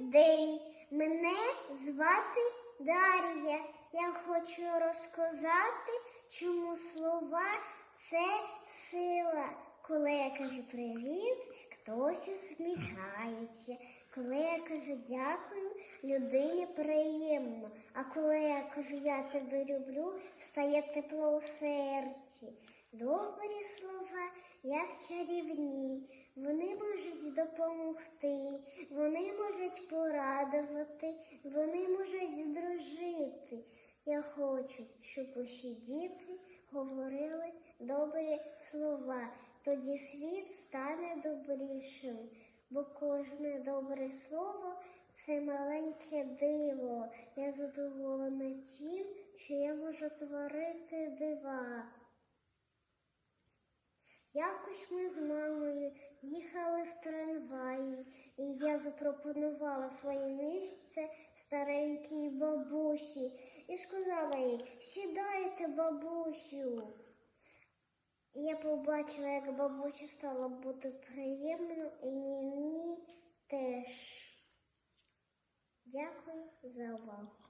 день. Мене звати Дар'я. Я хочу розказати, чому слова це сила. Коли я кажу привіт, хтось усміхається. Коли я кажу дякую, людині приємно. А коли я кажу я тебе люблю, стає тепло у серці. Добрі слова, як чарівні, можуть допомогти, вони можуть порадувати, вони можуть здружити. Я хочу, щоб усі діти говорили добрі слова. Тоді світ стане добрішим, бо кожне добре слово це маленьке диво. Я задоволена тим, що я можу творити дива. Якось ми з мамою запропонувала своє місце старенькій бабусі і сказала їй, сідайте, бабусю. І я побачила, як бабусі стало бути приємно, і мені теж. Дякую за увагу.